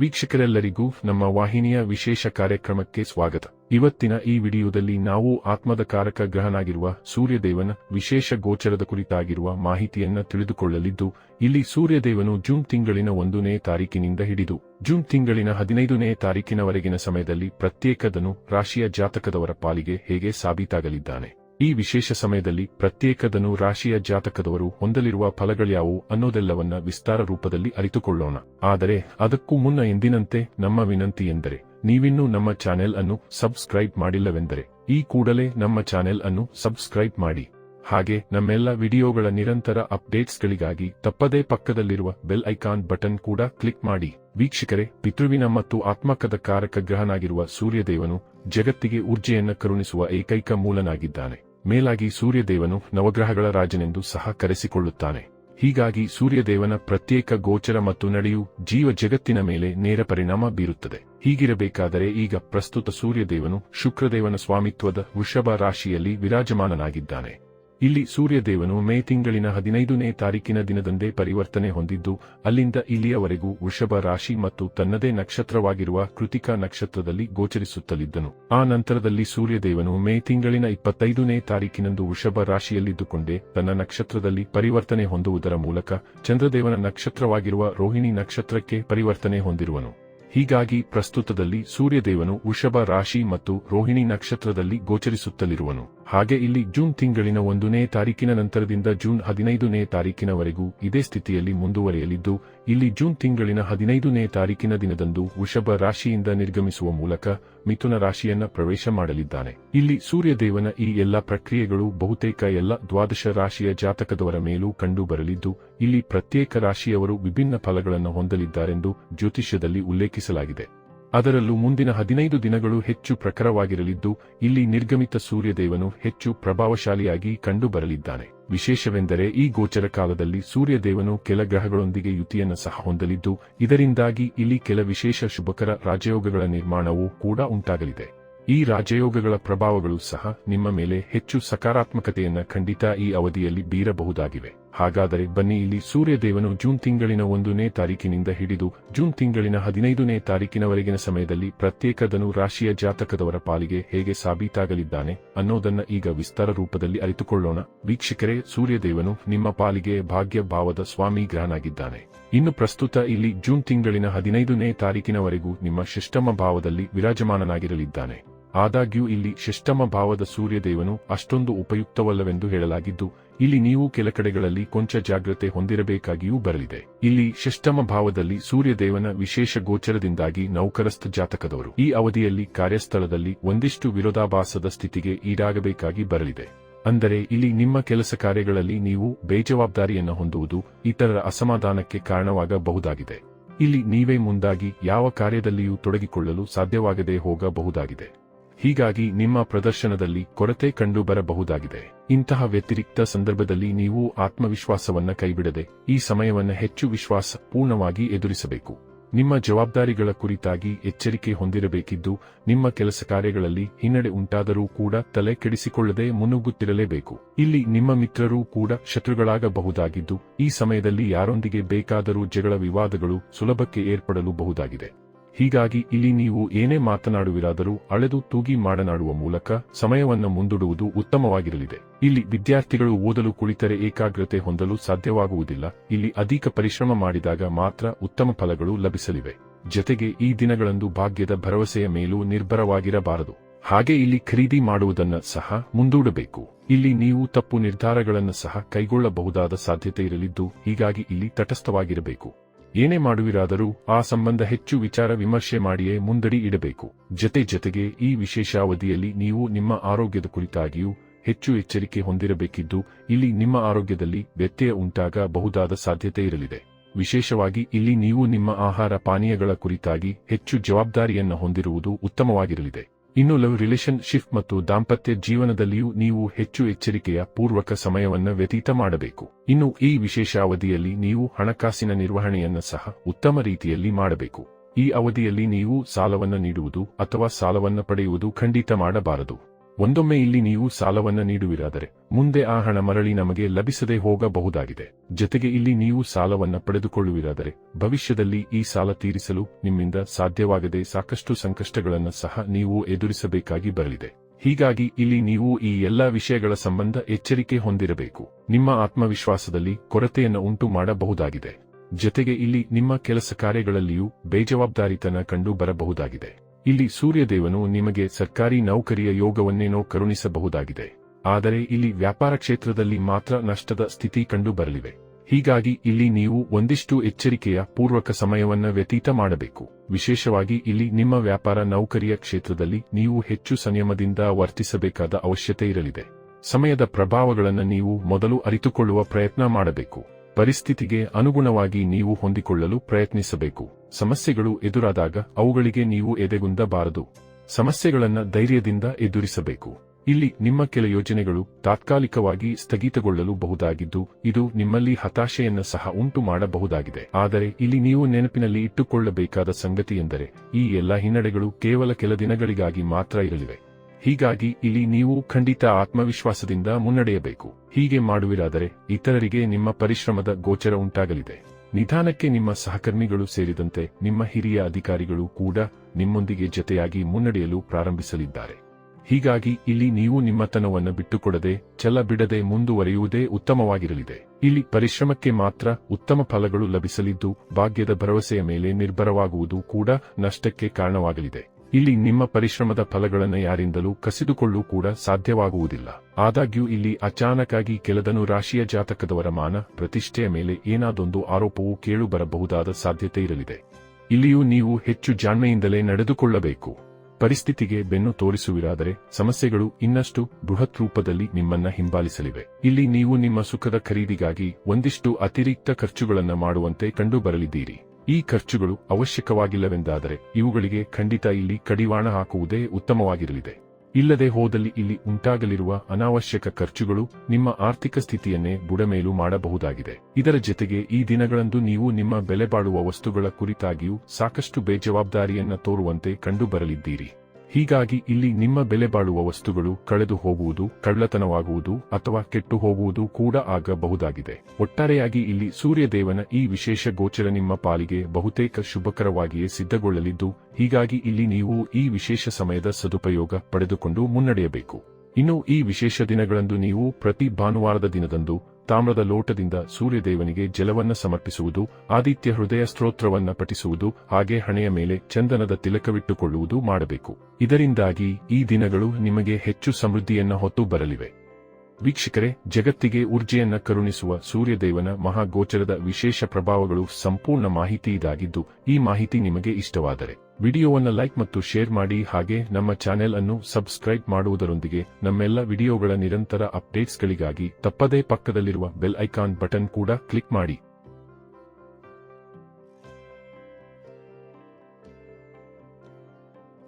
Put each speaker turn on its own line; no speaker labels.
ವೀಕ್ಷಕರೆಲ್ಲರಿಗೂ ನಮ್ಮ ವಾಹಿನಿಯ ವಿಶೇಷ ಕಾರ್ಯಕ್ರಮಕ್ಕೆ ಸ್ವಾಗತ. ಇವತ್ತಿನ ಈ ವಿಡಿಯೋದಲ್ಲಿ ನಾವು ಆತ್ಮದ ಕಾರಕ ಗ್ರಹನಾಗಿರುವ ಸೂರ್ಯದೇವನ ವಿಶೇಷ ಗೋಚರದ ಕುರಿತಾಗಿರುವ ಮಾಹಿತಿಯನ್ನ ತಿಳಿದುಕೊಳ್ಳಲಿದ್ದು, ಇಲ್ಲಿ ಸೂರ್ಯದೇವನು ಜೂನ್ ತಿಂಗಳಿನ ಒಂದನೇ ತಾರೀಕಿನಿಂದ ಹಿಡಿದು, ಜೂನ್ ತಿಂಗಳಿನ ಹದಿನೈದನೇ ತಾರೀಕಿನವರೆಗಿನ ಸಮಯದಲ್ಲಿ ಪ್ರತ್ಯೇಕದನು ರಾಶಿಯ ಜಾತಕದವರ ಪಾಲಿಗೆ ಹೇಗೆ ಸಾಬೀತಾಗಲಿದ್ದಾನೆ. ಈ ವಿಶೇಷ ಸಮಯದಲ್ಲಿ ಪ್ರತ್ಯೇಕದನು ರಾಶಿಯ ಜಾತಕದವರು ಹೊಂದಲಿರುವ ಫಲಗಳ್ಯಾವು ಅನ್ನೋದೆಲ್ಲವನ್ನ ವಿಸ್ತಾರ ರೂಪದಲ್ಲಿ ಅರಿತುಕೊಳ್ಳೋಣ. ಆದರೆ ಅದಕ್ಕೂ ಮುನ್ನ ಎಂದಿನಂತೆ ನಮ್ಮ ವಿನಂತಿ ಎಂದರೆ, ನೀವಿನ್ನೂ ನಮ್ಮ ಚಾನೆಲ್ ಅನ್ನು ಸಬ್ಸ್ಕ್ರೈಬ್ ಮಾಡಿಲ್ಲವೆಂದರೆ, ಈ ಕೂಡಲೇ ನಮ್ಮ ಚಾನೆಲ್ ಅನ್ನು ಸಬ್ಸ್ಕ್ರೈಬ್ ಮಾಡಿ. ಹಾಗೆ ನಮ್ಮೆಲ್ಲ ವಿಡಿಯೋಗಳ ನಿರಂತರ ಅಪ್ಡೇಟ್ಸ್ಗಳಿಗಾಗಿ ತಪ್ಪದೇ ಪಕ್ಕದಲ್ಲಿರುವ ಬೆಲ್ ಐಕಾನ್ ಬಟನ್ ಕೂಡ ಕ್ಲಿಕ್ ಮಾಡಿ. ವೀಕ್ಷಕರೇ, ಪಿತೃವಿನ ಮತ್ತು ಆತ್ಮಕದ ಕಾರಕ ಗ್ರಹನಾಗಿರುವ ಸೂರ್ಯದೇವನು ಜಗತ್ತಿಗೆ ಊರ್ಜೆಯನ್ನ ಕರುಣಿಸುವ ಏಕೈಕ ಮೂಲನಾಗಿದ್ದಾನೆ. ಮೇಲಾಗಿ ಸೂರ್ಯದೇವನು ನವಗ್ರಹಗಳ ರಾಜನೆಂದು ಸಹ ಕರೆಸಿಕೊಳ್ಳುತ್ತಾನೆ. ಹೀಗಾಗಿ ಸೂರ್ಯದೇವನ ಪ್ರತ್ಯೇಕ ಗೋಚರ ಮತ್ತು ನಡೆಯು ಜೀವ ಜಗತ್ತಿನ ಮೇಲೆ ನೇರ ಪರಿಣಾಮ ಬೀರುತ್ತದೆ. ಹೀಗಿರಬೇಕಾದರೆ ಈಗ ಪ್ರಸ್ತುತ ಸೂರ್ಯದೇವನು ಶುಕ್ರದೇವನ ಸ್ವಾಮಿತ್ವದ ವೃಷಭ ರಾಶಿಯಲ್ಲಿ ವಿರಾಜಮಾನನಾಗಿದ್ದಾನೆ. ಇಲ್ಲಿ ಸೂರ್ಯದೇವನು ಮೇ ತಿಂಗಳಿನ ಹದಿನೈದನೇ ತಾರೀಕಿನ ದಿನದಂದೇ ಪರಿವರ್ತನೆ ಹೊಂದಿದ್ದು, ಅಲ್ಲಿಂದ ಇಲ್ಲಿಯವರೆಗೂ ವೃಷಭ ರಾಶಿ ಮತ್ತು ತನ್ನದೇ ನಕ್ಷತ್ರವಾಗಿರುವ ಕೃತಿಕಾ ನಕ್ಷತ್ರದಲ್ಲಿ ಗೋಚರಿಸುತ್ತಲಿದ್ದನು. ಆ ನಂತರದಲ್ಲಿ ಸೂರ್ಯದೇವನು ಮೇ ತಿಂಗಳಿನ ಇಪ್ಪತ್ತೈದನೇ ತಾರೀಕಿನಂದು ವೃಷಭ ರಾಶಿಯಲ್ಲಿದ್ದುಕೊಂಡೇ ತನ್ನ ನಕ್ಷತ್ರದಲ್ಲಿ ಪರಿವರ್ತನೆ ಹೊಂದುವುದರ ಮೂಲಕ ಚಂದ್ರದೇವನ ನಕ್ಷತ್ರವಾಗಿರುವ ರೋಹಿಣಿ ನಕ್ಷತ್ರಕ್ಕೆ ಪರಿವರ್ತನೆ ಹೊಂದಿರುವನು. ಹೀಗಾಗಿ ಪ್ರಸ್ತುತದಲ್ಲಿ ಸೂರ್ಯದೇವನು ವೃಷಭ ರಾಶಿ ಮತ್ತು ರೋಹಿಣಿ ನಕ್ಷತ್ರದಲ್ಲಿ ಗೋಚರಿಸುತ್ತಲಿರುವನು. ಹಾಗೆ ಇಲ್ಲಿ ಜೂನ್ ತಿಂಗಳಿನ ಒಂದನೇ ತಾರೀಕಿನ ನಂತರದಿಂದ ಜೂನ್ ಹದಿನೈದನೇ ತಾರೀಕಿನವರೆಗೂ ಇದೇ ಸ್ಥಿತಿಯಲ್ಲಿ ಮುಂದುವರಿಯಲಿದ್ದು, ಇಲ್ಲಿ ಜೂನ್ ತಿಂಗಳಿನ ಹದಿನೈದನೇ ತಾರೀಕಿನ ದಿನದಂದು ವೃಷಭ ರಾಶಿಯಿಂದ ನಿರ್ಗಮಿಸುವ ಮೂಲಕ ಮಿಥುನ ರಾಶಿಯನ್ನ ಪ್ರವೇಶ ಮಾಡಲಿದ್ದಾನೆ. ಇಲ್ಲಿ ಸೂರ್ಯದೇವನ ಈ ಎಲ್ಲ ಪ್ರಕ್ರಿಯೆಗಳು ಬಹುತೇಕ ಎಲ್ಲ ದ್ವಾದಶ ರಾಶಿಯ ಜಾತಕದವರ ಮೇಲೂ ಕಂಡುಬರಲಿದ್ದು, ಇಲ್ಲಿ ಪ್ರತ್ಯೇಕ ರಾಶಿಯವರು ವಿಭಿನ್ನ ಫಲಗಳನ್ನು ಹೊಂದಲಿದ್ದಾರೆಂದು ಜ್ಯೋತಿಷ್ಯದಲ್ಲಿ ಉಲ್ಲೇಖಿಸಲಾಗಿದೆ. ಅದರಲ್ಲೂ ಮುಂದಿನ ಹದಿನೈದು ದಿನಗಳು ಹೆಚ್ಚು ಪ್ರಖರವಾಗಿರಲಿದ್ದು, ಇಲ್ಲಿ ನಿರ್ಗಮಿತ ಸೂರ್ಯದೇವನು ಹೆಚ್ಚು ಪ್ರಭಾವಶಾಲಿಯಾಗಿ ಕಂಡುಬರಲಿದ್ದಾನೆ. ವಿಶೇಷವೆಂದರೆ ಈ ಗೋಚರ ಕಾಲದಲ್ಲಿ ಸೂರ್ಯದೇವನು ಕೆಲ ಗ್ರಹಗಳೊಂದಿಗೆ ಯುತಿಯನ್ನು ಸಹ ಹೊಂದಲಿದ್ದು, ಇದರಿಂದಾಗಿ ಇಲ್ಲಿ ಕೆಲ ವಿಶೇಷ ಶುಭಕರ ರಾಜಯೋಗಗಳ ನಿರ್ಮಾಣವೂ ಕೂಡ ಉಂಟಾಗಲಿದೆ. ಈ ರಾಜಯೋಗಗಳ ಪ್ರಭಾವಗಳು ಸಹ ನಿಮ್ಮ ಮೇಲೆ ಹೆಚ್ಚು ಸಕಾರಾತ್ಮಕತೆಯನ್ನು ಖಂಡಿತ ಈ ಅವಧಿಯಲ್ಲಿ ಬೀರಬಹುದಾಗಿವೆ. ಹಾಗಾದರೆ ಬನ್ನಿ ಇಲ್ಲಿ ಸೂರ್ಯದೇವನು ಜೂನ್ ತಿಂಗಳಿನ ಒಂದನೇ ತಾರೀಕಿನಿಂದ ಹಿಡಿದು ಜೂನ್ ತಿಂಗಳಿನ ಹದಿನೈದನೇ ತಾರೀಕಿನವರೆಗಿನ ಸಮಯದಲ್ಲಿ ಪ್ರತ್ಯೇಕದನು ರಾಶಿಯ ಜಾತಕದವರ ಪಾಲಿಗೆ ಹೇಗೆ ಸಾಬೀತಾಗಲಿದ್ದಾನೆ ಅನ್ನೋದನ್ನ ಈಗ ವಿಸ್ತಾರ ರೂಪದಲ್ಲಿ ಅರಿತುಕೊಳ್ಳೋಣ. ವೀಕ್ಷಕರೇ, ಸೂರ್ಯದೇವನು ನಿಮ್ಮ ಪಾಲಿಗೆ ಭಾಗ್ಯ ಭಾವದ ಸ್ವಾಮಿ ಗ್ರಹನಾಗಿದ್ದಾನೆ. ಇನ್ನು ಪ್ರಸ್ತುತ ಇಲ್ಲಿ ಜೂನ್ ತಿಂಗಳಿನ ಹದಿನೈದನೇ ತಾರೀಕಿನವರೆಗೂ ನಿಮ್ಮ ಶಿಷ್ಟಮ ಭಾವದಲ್ಲಿ ವಿರಾಜಮಾನನಾಗಿರಲಿದ್ದಾನೆ. ಆದಾಗ್ಯೂ ಇಲ್ಲಿ ಶಿಷ್ಟಮ ಭಾವದ ಸೂರ್ಯದೇವನು ಅಷ್ಟೊಂದು ಉಪಯುಕ್ತವಲ್ಲವೆಂದು ಹೇಳಲಾಗಿದ್ದು, ಇಲ್ಲಿ ನೀವು ಕೆಲ ಕಡೆಗಳಲ್ಲಿ ಕೊಂಚ ಜಾಗ್ರತೆ ಹೊಂದಿರಬೇಕಾಗಿಯೂ ಬರಲಿದೆ. ಇಲ್ಲಿ ಶಿಷ್ಟಮ ಭಾವದಲ್ಲಿ ಸೂರ್ಯದೇವನ ವಿಶೇಷ ಗೋಚರದಿಂದಾಗಿ ನೌಕರಸ್ಥ ಜಾತಕದವರು ಈ ಅವಧಿಯಲ್ಲಿ ಕಾರ್ಯಸ್ಥಳದಲ್ಲಿ ಒಂದಿಷ್ಟು ವಿರೋಧಾಭಾಸದ ಸ್ಥಿತಿಗೆ ಈಡಾಗಬೇಕಾಗಿ ಬರಲಿದೆ. ಅಂದರೆ ಇಲ್ಲಿ ನಿಮ್ಮ ಕೆಲಸ ಕಾರ್ಯಗಳಲ್ಲಿ ನೀವು ಬೇಜವಾಬ್ದಾರಿಯನ್ನು ಹೊಂದುವುದು ಇತರರ ಅಸಮಾಧಾನಕ್ಕೆ ಕಾರಣವಾಗಬಹುದಾಗಿದೆ. ಇಲ್ಲಿ ನೀವೇ ಮುಂದಾಗಿ ಯಾವ ಕಾರ್ಯದಲ್ಲಿಯೂ ತೊಡಗಿಕೊಳ್ಳಲು ಸಾಧ್ಯವಾಗದೇ ಹೋಗಬಹುದಾಗಿದೆ. ಹೀಗಾಗಿ ನಿಮ್ಮ ಪ್ರದರ್ಶನದಲ್ಲಿ ಕೊರತೆ ಕಂಡು ಬರಬಹುದಾಗಿದೆ ಇಂತಹ ವ್ಯತಿರಿಕ್ತ ಸಂದರ್ಭದಲ್ಲಿ ನೀವು ಆತ್ಮವಿಶ್ವಾಸವನ್ನ ಕೈಬಿಡದೆ ಈ ಸಮಯವನ್ನು ಹೆಚ್ಚು ವಿಶ್ವಾಸ ಪೂರ್ಣವಾಗಿ ಎದುರಿಸಬೇಕು. ನಿಮ್ಮ ಜವಾಬ್ದಾರಿಗಳ ಕುರಿತಾಗಿ ಎಚ್ಚರಿಕೆ ಹೊಂದಿರಬೇಕಿದ್ದು, ನಿಮ್ಮ ಕೆಲಸ ಕಾರ್ಯಗಳಲ್ಲಿ ಹಿನ್ನಡೆ ಉಂಟಾದರೂ ಕೂಡ ತಲೆ ಕೆಡಿಸಿಕೊಳ್ಳದೆ ಮುನ್ನುಗ್ಗುತ್ತಿರಲೇಬೇಕು. ಇಲ್ಲಿ ನಿಮ್ಮ ಮಿತ್ರರೂ ಕೂಡ ಶತ್ರುಗಳಾಗಬಹುದಾಗಿದ್ದು, ಈ ಸಮಯದಲ್ಲಿ ಯಾರೊಂದಿಗೆ ಬೇಕಾದರೂ ಜಗಳ ವಿವಾದಗಳು ಸುಲಭಕ್ಕೆ ಏರ್ಪಡಲು ಬಹುದಾಗಿದೆ ಹೀಗಾಗಿ ಇಲ್ಲಿ ನೀವು ಏನೇ ಮಾತನಾಡುವಿರಾದರೂ ಅಳೆದು ತೂಗಿ ಮಾಡನಾಡುವ ಮೂಲಕ ಸಮಯವನ್ನು ಮುಂದೂಡುವುದು ಉತ್ತಮವಾಗಿರಲಿದೆ. ಇಲ್ಲಿ ವಿದ್ಯಾರ್ಥಿಗಳು ಓದಲು ಕುಳಿತರೆ ಏಕಾಗ್ರತೆ ಹೊಂದಲು ಸಾಧ್ಯವಾಗುವುದಿಲ್ಲ. ಇಲ್ಲಿ ಅಧಿಕ ಪರಿಶ್ರಮ ಮಾಡಿದಾಗ ಮಾತ್ರ ಉತ್ತಮ ಫಲಗಳು ಲಭಿಸಲಿವೆ. ಜತೆಗೆ ಈ ದಿನಗಳಂದು ಭಾಗ್ಯದ ಭರವಸೆಯ ಮೇಲೂ ನಿರ್ಭರವಾಗಿರಬಾರದು. ಹಾಗೆ ಇಲ್ಲಿ ಖರೀದಿ ಮಾಡುವುದನ್ನು ಸಹ ಮುಂದೂಡಬೇಕು. ಇಲ್ಲಿ ನೀವು ತಪ್ಪು ನಿರ್ಧಾರಗಳನ್ನು ಸಹ ಕೈಗೊಳ್ಳಬಹುದಾದ ಸಾಧ್ಯತೆ ಇರಲಿದ್ದು ಹೀಗಾಗಿ ಇಲ್ಲಿ ತಟಸ್ಥವಾಗಿರಬೇಕು. ಏನೇ ಮಾಡುವಿರಾದರೂ ಆ ಸಂಬಂಧ ಹೆಚ್ಚು ವಿಚಾರ ವಿಮರ್ಶೆ ಮಾಡಿಯೇ ಮುಂದಡಿ ಇಡಬೇಕು. ಜತೆ ಜತೆಗೆ ಈ ವಿಶೇಷಾವಧಿಯಲ್ಲಿ ನೀವು ನಿಮ್ಮ ಆರೋಗ್ಯದ ಕುರಿತಾಗಿಯೂ ಹೆಚ್ಚು ಎಚ್ಚರಿಕೆ ಹೊಂದಿರಬೇಕಿದ್ದು, ಇಲ್ಲಿ ನಿಮ್ಮ ಆರೋಗ್ಯದಲ್ಲಿ ವ್ಯತ್ಯಯ ಉಂಟಾಗಬಹುದಾದ ಸಾಧ್ಯತೆ ಇರಲಿದೆ. ವಿಶೇಷವಾಗಿ ಇಲ್ಲಿ ನೀವು ನಿಮ್ಮ ಆಹಾರ ಪಾನೀಯಗಳ ಕುರಿತಾಗಿ ಹೆಚ್ಚು ಜವಾಬ್ದಾರಿಯನ್ನು ಹೊಂದಿರುವುದು ಉತ್ತಮವಾಗಿರಲಿದೆ. ಇನ್ನು ಲವ್ ರಿಲೇಶನ್ಶಿಪ್ ಮತ್ತು ದಾಂಪತ್ಯ ಜೀವನದಲ್ಲಿಯೂ ನೀವು ಹೆಚ್ಚು ಎಚ್ಚರಿಕೆಯ ಪೂರ್ವಕ ಸಮಯವನ್ನು ವ್ಯತೀತ ಮಾಡಬೇಕು. ಇನ್ನು ಈ ವಿಶೇಷ ಅವಧಿಯಲ್ಲಿ ನೀವು ಹಣಕಾಸಿನ ನಿರ್ವಹಣೆಯನ್ನ ಸಹ ಉತ್ತಮ ರೀತಿಯಲ್ಲಿ ಮಾಡಬೇಕು. ಈ ಅವಧಿಯಲ್ಲಿ ನೀವು ಸಾಲವನ್ನು ನೀಡುವುದು ಅಥವಾ ಸಾಲವನ್ನು ಪಡೆಯುವುದು ಖಂಡಿತ ಮಾಡಬಾರದು. ಒಂದೊಮ್ಮೆ ಇಲ್ಲಿ ನೀವು ಸಾಲವನ್ನ ನೀಡುವಿರಾದರೆ, ಮುಂದೆ ಆ ಹಣ ಮರಳಿ ನಮಗೆ ಲಭಿಸದೆ ಹೋಗಬಹುದಾಗಿದೆ. ಜೊತೆಗೆ ಇಲ್ಲಿ ನೀವು ಸಾಲವನ್ನ ಪಡೆದುಕೊಳ್ಳುವಿರಾದರೆ, ಭವಿಷ್ಯದಲ್ಲಿ ಈ ಸಾಲ ತೀರಿಸಲು ನಿಮ್ಮಿಂದ ಸಾಧ್ಯವಾಗದೆ ಸಾಕಷ್ಟು ಸಂಕಷ್ಟಗಳನ್ನು ಸಹ ನೀವು ಎದುರಿಸಬೇಕಾಗಿ ಬರಲಿದೆ. ಹೀಗಾಗಿ ಇಲ್ಲಿ ನೀವು ಈ ಎಲ್ಲಾ ವಿಷಯಗಳ ಸಂಬಂಧ ಎಚ್ಚರಿಕೆ ಹೊಂದಿರಬೇಕು. ನಿಮ್ಮ ಆತ್ಮವಿಶ್ವಾಸದಲ್ಲಿ ಕೊರತೆಯನ್ನು ಉಂಟು ಮಾಡಬಹುದಾಗಿದೆ. ಜೊತೆಗೆ ಇಲ್ಲಿ ನಿಮ್ಮ ಕೆಲಸ ಕಾರ್ಯಗಳಲ್ಲಿಯೂ ಬೇಜವಾಬ್ದಾರಿತನ ಕಂಡು ಬರಬಹುದಾಗಿದೆ. ಇಲ್ಲಿ ಸೂರ್ಯದೇವನು ನಿಮಗೆ ಸರ್ಕಾರಿ ನೌಕರಿಯ ಯೋಗವನ್ನೇನೋ ಕರುಣಿಸಬಹುದಾಗಿದೆ. ಆದರೆ ಇಲ್ಲಿ ವ್ಯಾಪಾರ ಕ್ಷೇತ್ರದಲ್ಲಿ ಮಾತ್ರ ನಷ್ಟದ ಸ್ಥಿತಿ ಕಂಡು ಬರಲಿವೆ ಹೀಗಾಗಿ ಇಲ್ಲಿ ನೀವು ಒಂದಿಷ್ಟು ಎಚ್ಚರಿಕೆಯ ಪೂರ್ವಕ ಸಮಯವನ್ನ ವ್ಯತೀತ ಮಾಡಬೇಕು. ವಿಶೇಷವಾಗಿ ಇಲ್ಲಿ ನಿಮ್ಮ ವ್ಯಾಪಾರ ನೌಕರಿಯ ಕ್ಷೇತ್ರದಲ್ಲಿ ನೀವು ಹೆಚ್ಚು ಸಂಯಮದಿಂದ ವರ್ತಿಸಬೇಕಾದ ಅವಶ್ಯತೆ ಇರಲಿದೆ. ಸಮಯದ ಪ್ರಭಾವಗಳನ್ನು ನೀವು ಮೊದಲು ಅರಿತುಕೊಳ್ಳುವ ಪ್ರಯತ್ನ ಮಾಡಬೇಕು. ಪರಿಸ್ಥಿತಿಗೆ ಅನುಗುಣವಾಗಿ ನೀವು ಹೊಂದಿಕೊಳ್ಳಲು ಪ್ರಯತ್ನಿಸಬೇಕು. ಸಮಸ್ಯೆಗಳು ಎದುರಾದಾಗ ಅವುಗಳಿಗೆ ನೀವು ಎದೆಗುಂದಬಾರದು. ಸಮಸ್ಯೆಗಳನ್ನು ಧೈರ್ಯದಿಂದ ಎದುರಿಸಬೇಕು. ಇಲ್ಲಿ ನಿಮ್ಮ ಕೆಲ ಯೋಜನೆಗಳು ತಾತ್ಕಾಲಿಕವಾಗಿ ಸ್ಥಗಿತಗೊಳ್ಳಲು ಬಹುದಾಗಿದ್ದು, ಇದು ನಿಮ್ಮಲ್ಲಿ ಹತಾಶೆಯನ್ನು ಸಹ ಉಂಟು ಮಾಡಬಹುದಾಗಿದೆ. ಆದರೆ ಇಲ್ಲಿ ನೀವು ನೆನಪಿನಲ್ಲಿ ಇಟ್ಟುಕೊಳ್ಳಬೇಕಾದ ಸಂಗತಿಯೆಂದರೆ, ಈ ಎಲ್ಲ ಹಿನ್ನಡೆಗಳು ಕೇವಲ ಕೆಲ ದಿನಗಳಿಗಾಗಿ ಮಾತ್ರ ಇರಲಿವೆ. ಹೀಗಾಗಿ ಇಲ್ಲಿ ನೀವು ಖಂಡಿತ ಆತ್ಮವಿಶ್ವಾಸದಿಂದ ಮುನ್ನಡೆಯಬೇಕು. ಹೀಗೆ ಮಾಡುವಿರಾದರೆ ಇತರರಿಗೆ ನಿಮ್ಮ ಪರಿಶ್ರಮದ ಗೋಚರ ಉಂಟಾಗಲಿದೆ. ನಿಧಾನಕ್ಕೆ ನಿಮ್ಮ ಸಹಕರ್ಮಿಗಳು ಸೇರಿದಂತೆ ನಿಮ್ಮ ಹಿರಿಯ ಅಧಿಕಾರಿಗಳು ಕೂಡ ನಿಮ್ಮೊಂದಿಗೆ ಜತೆಯಾಗಿ ಮುನ್ನಡೆಯಲು ಪ್ರಾರಂಭಿಸಲಿದ್ದಾರೆ. ಹೀಗಾಗಿ ಇಲ್ಲಿ ನೀವು ನಿಮ್ಮತನವನ್ನು ಬಿಟ್ಟುಕೊಡದೆ ಚಲ ಬಿಡದೆ ಮುಂದುವರಿಯುವುದೇ ಉತ್ತಮವಾಗಿರಲಿದೆ. ಇಲ್ಲಿ ಪರಿಶ್ರಮಕ್ಕೆ ಮಾತ್ರ ಉತ್ತಮ ಫಲಗಳು ಲಭಿಸಲಿದ್ದು ಭಾಗ್ಯದ ಭರವಸೆಯ ಮೇಲೆ ನಿರ್ಭರವಾಗುವುದು ಕೂಡ ನಷ್ಟಕ್ಕೆ ಕಾರಣವಾಗಲಿದೆ. ಇಲ್ಲಿ ನಿಮ್ಮ ಪರಿಶ್ರಮದ ಫಲಗಳನ್ನು ಯಾರಿಂದಲೂ ಕಸಿದುಕೊಳ್ಳೂ ಕೂಡ ಸಾಧ್ಯವಾಗುವುದಿಲ್ಲ. ಆದಾಗ್ಯೂ ಇಲ್ಲಿ ಅಚಾನಕಾಗಿ ಕೆಲದನು ರಾಶಿಯ ಜಾತಕದವರ ಮಾನ, ಪ್ರತಿಷ್ಠೆಯ ಮೇಲೆ ಏನಾದೊಂದು ಆರೋಪವು ಕೇಳುಬರಬಹುದಾದ ಸಾಧ್ಯತೆ ಇರಲಿದೆ. ಇಲ್ಲಿಯೂ ನೀವು ಹೆಚ್ಚು ಜಾಣ್ಮೆಯಿಂದಲೇ ನಡೆದುಕೊಳ್ಳಬೇಕು. ಪರಿಸ್ಥಿತಿಗೆ ಬೆನ್ನು ತೋರಿಸುವಿರಾದರೆ ಸಮಸ್ಯೆಗಳು ಇನ್ನಷ್ಟು ಬೃಹತ್ ರೂಪದಲ್ಲಿ ನಿಮ್ಮನ್ನ ಹಿಂಬಾಲಿಸಲಿವೆ. ಇಲ್ಲಿ ನೀವು ನಿಮ್ಮ ಸುಖದ ಖರೀದಿಗಾಗಿ ಒಂದಿಷ್ಟು ಅತಿರಿಕ್ತ ಖರ್ಚುಗಳನ್ನು ಮಾಡುವಂತೆ ಕಂಡುಬರಲಿದ್ದೀರಿ. ಈ ಖರ್ಚುಗಳು ಅವಶ್ಯಕವಾಗಿಲ್ಲವೆಂದಾದರೆ ಇವುಗಳಿಗೆ ಖಂಡಿತ ಇಲ್ಲಿ ಕಡಿವಾಣ ಹಾಕುವುದೇ ಉತ್ತಮವಾಗಿರಲಿದೆ. ಇಲ್ಲದೆ ಹೋದಲ್ಲಿ ಇಲ್ಲಿ ಉಂಟಾಗಲಿರುವ ಅನಾವಶ್ಯಕ ಖರ್ಚುಗಳು ನಿಮ್ಮ ಆರ್ಥಿಕ ಸ್ಥಿತಿಯನ್ನೇ ಬುಡಮೇಲು ಮಾಡಬಹುದಾಗಿದೆ. ಇದರ ಜೊತೆಗೆ ಈ ದಿನಗಳಂದು ನೀವು ನಿಮ್ಮ ಬೆಲೆ ಬಾಳುವ ವಸ್ತುಗಳ ಕುರಿತಾಗಿಯೂ ಸಾಕಷ್ಟು ಬೇಜವಾಬ್ದಾರಿಯನ್ನ ತೋರುವಂತೆ ಕಂಡುಬರಲಿದ್ದೀರಿ. ಹೀಗಾಗಿ ಇಲ್ಲಿ ನಿಮ್ಮ ಬೆಲೆ ಬಾಳುವ ವಸ್ತುಗಳು ಕಳೆದು ಹೋಗುವುದು, ಕಳ್ಳತನವಾಗುವುದು ಅಥವಾ ಕೆಟ್ಟು ಹೋಗುವುದು ಕೂಡ ಆಗಬಹುದಾಗಿದೆ. ಒಟ್ಟಾರೆಯಾಗಿ ಇಲ್ಲಿ ಸೂರ್ಯದೇವನ ಈ ವಿಶೇಷ ಗೋಚರ ನಿಮ್ಮ ಪಾಲಿಗೆ ಬಹುತೇಕ ಶುಭಕರವಾಗಿಯೇ ಸಿದ್ಧಗೊಳ್ಳಲಿದ್ದು, ಹೀಗಾಗಿ ಇಲ್ಲಿ ನೀವು ಈ ವಿಶೇಷ ಸಮಯದ ಸದುಪಯೋಗ ಪಡೆದುಕೊಂಡು ಮುನ್ನಡೆಯಬೇಕು. ಇನ್ನು ಈ ವಿಶೇಷ ದಿನಗಳಂದು ನೀವು ಪ್ರತಿ ಭಾನುವಾರದ ದಿನದಂದು ತಾಮ್ರದ ಲೋಟದಿಂದ ಸೂರ್ಯದೇವನಿಗೆ ಜಲವನ್ನ ಸಮರ್ಪಿಸುವುದು, ಆದಿತ್ಯ ಹೃದಯ ಸ್ತೋತ್ರವನ್ನ ಪಠಿಸುವುದು, ಹಾಗೆ ಹಣೆಯ ಮೇಲೆ ಚಂದನದ ತಿಲಕವಿಟ್ಟುಕೊಳ್ಳುವುದು ಮಾಡಬೇಕು. ಇದರಿಂದಾಗಿ ಈ ದಿನಗಳು ನಿಮಗೆ ಹೆಚ್ಚು ಸಮೃದ್ಧಿಯನ್ನ ಹೊತ್ತು ಬರಲಿವೆ ವೀಕ್ಷಕರೇ, ಜಗತ್ತಿಗೆ ಊರ್ಜೆಯನ್ನ ಕರುಣಿಸುವ ಸೂರ್ಯದೇವನ ಮಹಾಗೋಚರದ ವಿಶೇಷ ಪ್ರಭಾವಗಳು ಸಂಪೂರ್ಣ ಮಾಹಿತಿ ಇದಾಗಿದ್ದು ಈ ಮಾಹಿತಿ ನಿಮಗೆ ಇಷ್ಟವಾದರೆ ವಿಡಿಯೋವನ್ನು ಲೈಕ್ ಮತ್ತು ಶೇರ್ ಮಾಡಿ ಹಾಗೆ ನಮ್ಮ ಚಾನೆಲ್ ಅನ್ನು ಸಬ್ಸ್ಕ್ರೈಬ್ ಮಾಡುವುದರೊಂದಿಗೆ ನಮ್ಮೆಲ್ಲ ವಿಡಿಯೋಗಳ ನಿರಂತರ ಅಪ್ಡೇಟ್ಸ್ಗಳಿಗಾಗಿ ತಪ್ಪದೇ ಪಕ್ಕದಲ್ಲಿರುವ ಬೆಲ್ ಐಕಾನ್ ಬಟನ್ ಕೂಡ ಕ್ಲಿಕ್ ಮಾಡಿ.